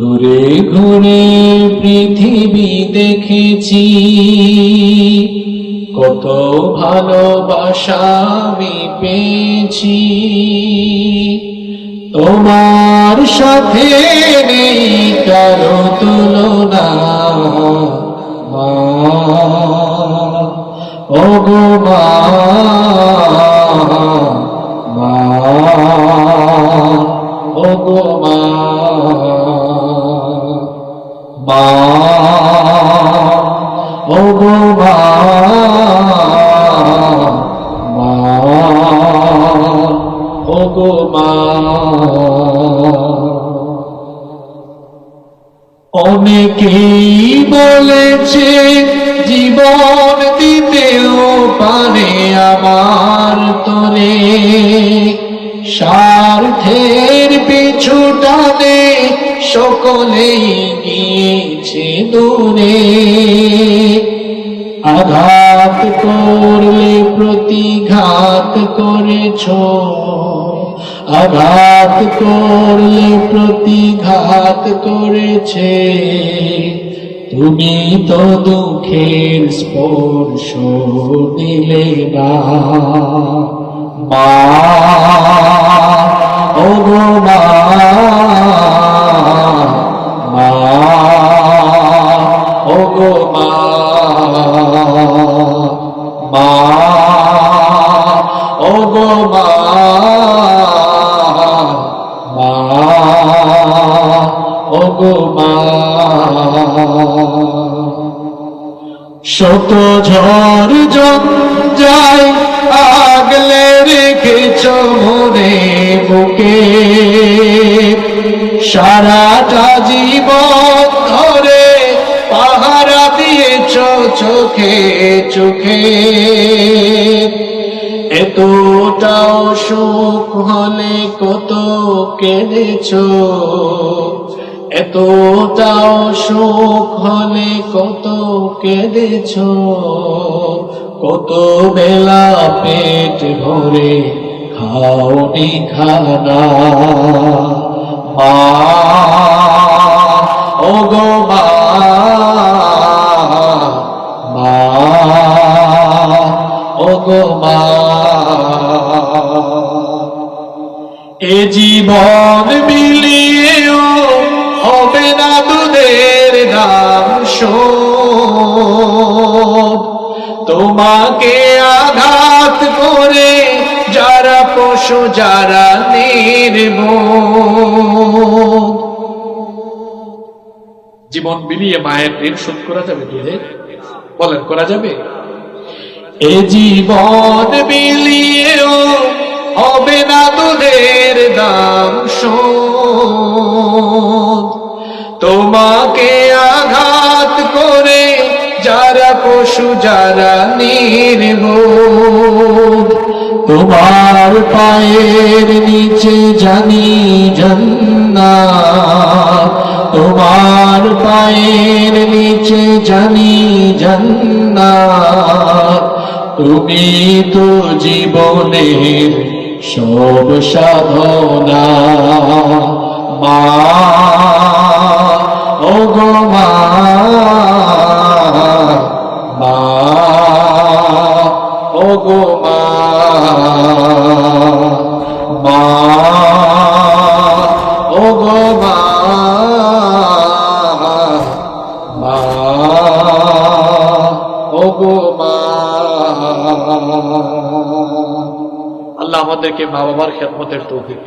ঘুরে ঘুরে পৃথিবী দেখেছি। কত ভালোবাসা আমি পেয়েছি। তোমার সাথে নেই মা ও মা মা, ও গো মা অনেকেই বলেছে জীবন দিতেও পারে আমার তোরে। স্বার্থের পিছু টানে সকলেই দূরে। আঘাত করলে প্রতিঘাত করেছ। আঘাত করলে প্রতিঘাত করেছে। তুমি তো দুঃখের স্পর্শ দিলে না। মা মা, ও গো মা ও গো শত ঝড় জঞ্জায় আগলে রেখেছ মনে বুকে। সারাটা জীবন চোখে চোখে। এতটাও সুখ হলে কত কেঁদেছ? এতটাও সুখ হলে কত কেঁদেছ? কত বেলা পেট ভরে খাওনি খানা। মা ও গো মা এ জীবন মিলিয়েও হবে না দুধের দাম তোমাকে আঘাত করে যারা পশু, যারা নির্বোধ। জীবন বিলিয়ে মায়ের ঋণ শোধ করা যাবে বলেন, করা যাবে? এ জীবন বিলিয়েও হবে না দুধের দাম তোমাকে আঘাত করে যারা পশু, যারা নির্বোধ। তোমার পায়ের নিচে জানি জান্নাত। তোমার পায়ের নিচে জানি জান্নাত। তুমি তো জীবনের সব সাধনা। মা ও গো মা ও গো মা মা ও গো মা মা ও গো মা। আল্লাহ আমাদেরকে মা বাবার খেদমতের তৌফিক।